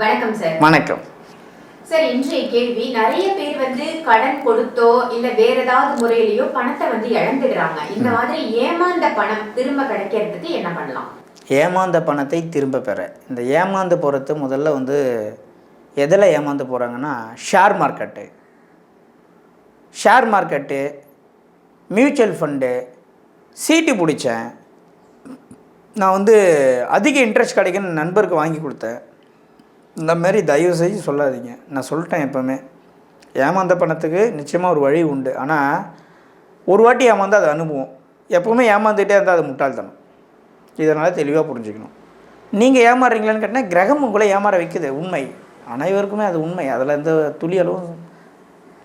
வணக்கம் சார் வணக்கம். சார் இன்றைய கேள்வி நிறைய பேர் வந்து கடன் கொடுத்தோ இல்ல வேற ஏதாவது முறையிலயோ பணத்தை வந்து இழந்துடுறாங்க. இந்த மாதிரி ஏமாந்த பணம் திரும்ப கிடைக்கிறதுக்கு என்ன பண்ணலாம்? ஏமாந்த பணத்தை திரும்ப பெற. இந்த ஏமாந்து போகிறது முதல்ல வந்து எதில் ஏமாந்து போகிறாங்கன்னா share market share market mutual fund சீட்டு பிடிச்சேன். நான் வந்து அதிக இன்ட்ரெஸ்ட் கிடைக்குன்னு நண்பருக்கு வாங்கி கொடுத்தேன். இந்த மாதிரி தயவு செஞ்சு சொல்லாதீங்க. நான் சொல்லிட்டேன் எப்போவுமே. ஏமாந்த பணத்துக்கு நிச்சயமாக ஒரு வழி உண்டு. ஆனால் ஒரு வாட்டி ஏமாந்து அது அனுபவம். எப்போவுமே ஏமாந்துகிட்டே இருந்தால் அது முட்டாள்தனம். இதனால் தெளிவாக புரிஞ்சுக்கணும். நீங்கள் ஏமாறுறீங்களான்னு கேட்டால் கிரகம் உங்களை ஏமாற வைக்குது. உண்மை. அனைவருக்குமே அது உண்மை. அதில் எந்த துளி அளவும்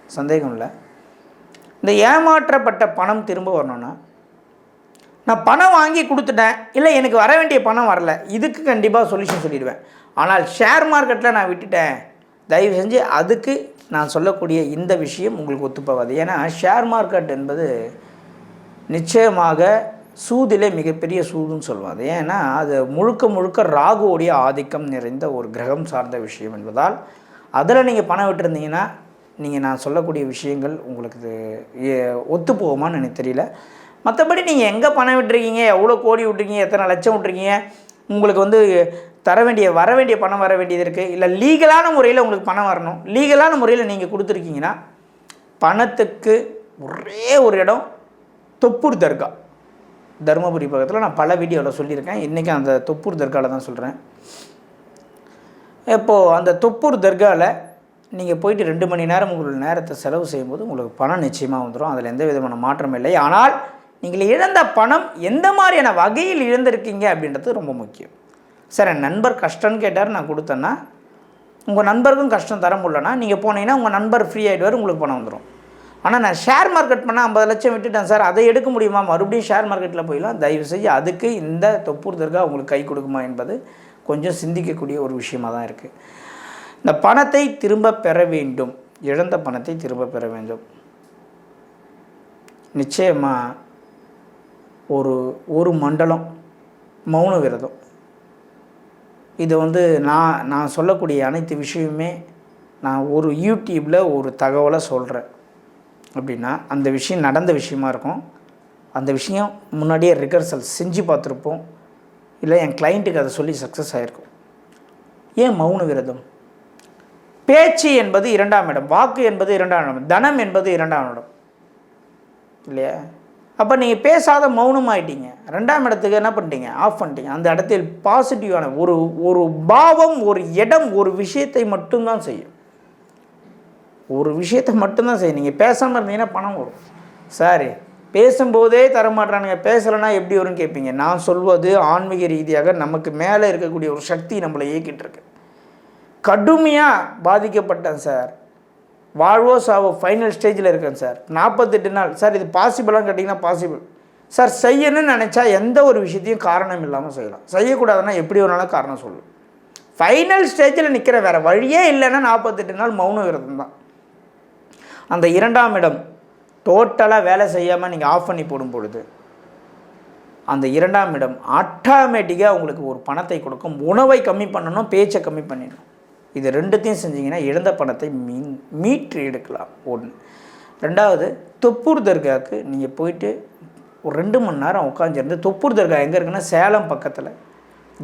சந்தேகம் இல்லை. இந்த ஏமாற்றப்பட்ட பணம் திரும்ப வரணும்னா நான் பணம் வாங்கி கொடுத்துட்டேன். இல்லை எனக்கு வர வேண்டிய பணம் வரல. இதுக்கு கண்டிப்பாக சொல்யூஷன் சொல்லிடுவேன். ஆனால் ஷேர் மார்க்கெட்டில் நான் விட்டுட்டேன். தயவு செஞ்சு அதுக்கு நான் சொல்லக்கூடிய இந்த விஷயம் உங்களுக்கு ஒத்துப்போகாது. ஏன்னா ஷேர் மார்க்கெட் என்பது நிச்சயமாக சூதிலே மிகப்பெரிய சூதுன்னு சொல்லுவாங்க ஏன்னா அது முழுக்க முழுக்க ராகுவோடைய ஆதிக்கம் நிறைந்த ஒரு கிரகம் சார்ந்த விஷயம் என்பதால் அதில் நீங்கள் பணம் விட்டுருந்தீங்கன்னா நீங்கள் நான் சொல்லக்கூடிய விஷயங்கள் உங்களுக்கு ஒத்து போகுமான்னு எனக்கு தெரியல. மற்றபடி நீங்கள் எங்கே பணம் விட்டுருக்கீங்க? எவ்வளோ கோடி விட்டுருக்கீங்க? எத்தனை லட்சம் விட்டுருக்கீங்க? உங்களுக்கு வந்து தர வேண்டிய வர வேண்டிய பணம் வர வேண்டியது இருக்குது இல்லை லீகலான முறையில் உங்களுக்கு பணம் வரணும். லீகலான முறையில் நீங்கள் கொடுத்துருக்கீங்கன்னா பணத்துக்கு ஒரே ஒரு இடம் தொப்பூர் தர்கா. தருமபுரி பக்கத்தில் நான் பல வீடியோவில் சொல்லியிருக்கேன். இன்றைக்கி அந்த தொப்பூர் தர்காவில் தான் சொல்கிறேன் இப்போது அந்த தொப்பூர் தர்காவில் நீங்கள் போயிட்டு ரெண்டு மணி நேரம் உங்களோட நேரத்தை செலவு செய்யும்போது உங்களுக்கு பணம் நிச்சயமாக வந்துடும் அதில் எந்த விதமான மாற்றமும் இல்லை. ஆனால் நீங்கள் இழந்த பணம் எந்த மாதிரியான வகையில் இழந்திருக்கீங்க அப்படின்றது ரொம்ப முக்கியம். சார் என் நண்பர் கஷ்டம்னு கேட்டார் நான் கொடுத்தேன்னா உங்கள் நண்பருக்கும் கஷ்டம் தர முடியலன்னா நீங்கள் போனீங்கன்னா உங்கள் நண்பர் ஃப்ரீ ஆகிடுவார் உங்களுக்கு பணம் வந்துடும் ஆனால் நான் ஷேர் மார்க்கெட் பண்ணால் ஐம்பது லட்சம் விட்டுட்டேன் சார் அதை எடுக்க முடியுமா? மறுபடியும் ஷேர் மார்க்கெட்டில் போயிடலாம். தயவு செஞ்சு அதுக்கு இந்த தொப்பூர் தர்கா உங்களுக்கு கை கொடுக்குமா என்பது கொஞ்சம் சிந்திக்கக்கூடிய ஒரு விஷயமாக தான் இருக்குது இந்த பணத்தை திரும்ப பெற வேண்டும். இழந்த பணத்தை திரும்ப பெற வேண்டும். நிச்சயமாக ஒரு ஒரு மண்டலம் மௌன விரதம். இது வந்து நான் நான் சொல்லக்கூடிய அனைத்து விஷயமுமே நான் ஒரு யூடியூப்பில் ஒரு தகவலை சொல்கிறேன் அப்படின்னா அந்த விஷயம் நடந்த விஷயமா இருக்கும். அந்த விஷயம் முன்னாடியே ரிகர்சல் செஞ்சு பார்த்துருப்போம். இல்லை என் கிளைண்ட்டுக்கு அதை சொல்லி சக்ஸஸ் ஆகிருக்கும் ஏன் மௌன விரதம்? பேச்சு என்பது இரண்டாம் இடம் வாக்கு என்பது இரண்டாம் இடம் தனம் என்பது இரண்டாம் இடம். இல்லையா? அப்போ நீங்கள் பேசாத மௌனமாயிட்டீங்க. ரெண்டாம் இடத்துக்கு என்ன பண்ணிட்டீங்க? ஆஃப் பண்ணிட்டீங்க. அந்த இடத்தில் பாசிட்டிவான ஒரு ஒரு பாவம் ஒரு இடம் ஒரு விஷயத்தை மட்டும்தான் செய்யும். ஒரு விஷயத்தை மட்டும்தான் செய்யும். நீங்கள் பேசாமல் இருந்தீங்கன்னா பணம் வரும். சாரி பேசும்போதே தரமாட்டானுங்க பேசலைன்னா எப்படி வரும்னு கேட்பீங்க. நான் சொல்வது ஆன்மீக ரீதியாக நமக்கு மேலே இருக்கக்கூடிய ஒரு சக்தி நம்மளை இயக்கிட்டு இருக்கு. கடுமையாக பாதிக்கப்பட்டேன் சார். வாழ்வோ சாவோ ஃபைனல் ஸ்டேஜில் இருக்கேன் சார் நாற்பத்தெட்டு நாள். சார் இது பாசிபிளான்னு கேட்டிங்கன்னா பாசிபிள் சார் செய்யணும்னு நினச்சா எந்த ஒரு விஷயத்தையும் காரணம் இல்லாமல் செய்யலாம். செய்யக்கூடாதுன்னா எப்படி வேணாலும் காரணம் சொல்லும் ஃபைனல் ஸ்டேஜில் நிற்கிற வேறு வழியே இல்லைன்னா நாற்பத்தெட்டு நாள் மௌன விரதம் தான். அந்த இரண்டாம் இடம் டோட்டலாக வேலை செய்யாமல் நீங்கள் ஆஃப் பண்ணி போடும் பொழுது அந்த இரண்டாம் இடம் ஆட்டோமேட்டிக்காக உங்களுக்கு ஒரு பணத்தை கொடுக்கும். உணவை கம்மி பண்ணணும் பேச்சை கம்மி பண்ணிடணும். இது ரெண்டுத்தையும் செஞ்சீங்கன்னா இழந்த பணத்தை மீன் மீட்டு எடுக்கலாம். ஒன்று. ரெண்டாவது தொப்பூர் தர்காவுக்கு நீங்கள் போயிட்டு ஒரு ரெண்டு மணி நேரம் உட்காந்துருந்து தொப்பூர் தர்கா எங்கே இருக்குன்னா சேலம் பக்கத்தில்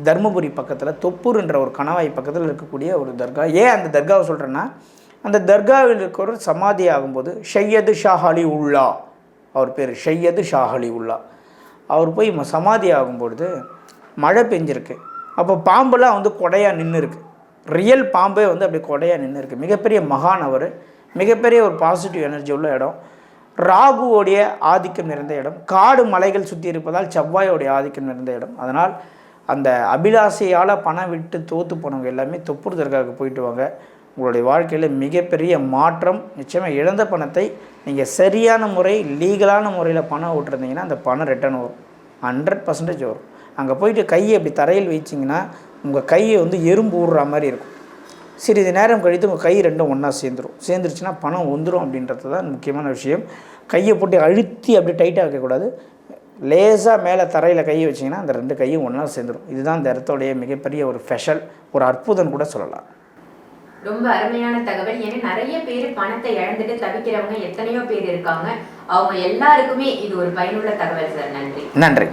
தர்மபுரி பக்கத்தில் தொப்பூர்ன்ற ஒரு கணவாய் பக்கத்தில் இருக்கக்கூடிய ஒரு தர்கா. ஏன் அந்த தர்காவை சொல்கிறேன்னா அந்த தர்காவில் இருக்கிற சமாதி ஆகும்போது ஷையது ஷாஹாலி உல்லா அவர் பேர் ஷையது ஷாஹாலி உல்லா. அவர் போய் சமாதி ஆகும்பொழுது மழை பெஞ்சிருக்கு. அப்போ பாம்பெல்லாம் வந்து கொடையாக நின்று இருக்குது ரியல் பாம்பே வந்து அப்படி கொடையாக நின்று இருக்கு மிகப்பெரிய மகான் அவர். மிகப்பெரிய ஒரு பாசிட்டிவ் எனர்ஜி உள்ள இடம். ராகுவோடைய ஆதிக்கம் நிறைந்த இடம். காடு மலைகள் சுற்றி இருப்பதால் செவ்வாயோடைய ஆதிக்கம் நிறைந்த இடம். அதனால் அந்த அபிலாசையால் பணம் விட்டு தோற்று போனவங்க எல்லாமே தொப்பூர் தர்காவுக்கு போயிட்டு வாங்க. உங்களுடைய வாழ்க்கையில் மிகப்பெரிய மாற்றம் நிச்சயமாக இழந்த பணத்தை நீங்கள் சரியான முறை லீகலான முறையில் பணம் விட்டுருந்தீங்கன்னா அந்த பணம் ரிட்டர்ன் வரும். ஹண்ட்ரட் பர்சன்டேஜ் வரும். அங்கே போயிட்டு கையை இப்படி தரையில் வச்சிங்கன்னா உங்கள் கையை வந்து எறும்பு ஊடுற மாதிரி இருக்கும். சிறிது நேரம் கழித்து உங்கள் கை ரெண்டும் ஒன்றா சேர்ந்துரும். சேர்ந்துருச்சுன்னா பணம் வந்துடும் அப்படின்றது தான் முக்கியமான விஷயம். கையை போட்டு அழுத்தி அப்படி டைட்டாக வைக்கக்கூடாது லேசாக மேலே தரையில் கையை வச்சிங்கன்னா அந்த ரெண்டு கையும் ஒன்றா சேர்ந்துடும் இதுதான் இந்த இடத்தோடைய மிகப்பெரிய ஒரு ஸ்பெஷல் ஒரு அற்புதம் கூட சொல்லலாம். ரொம்ப அருமையான தகவல். ஏன்னா நிறைய பேர் பணத்தை இழந்துட்டு தவிக்கிறவங்க எத்தனையோ பேர் இருக்காங்க. அவங்க எல்லாருக்குமே இது ஒரு பயனுள்ள தகவல் சார். நன்றி. நன்றி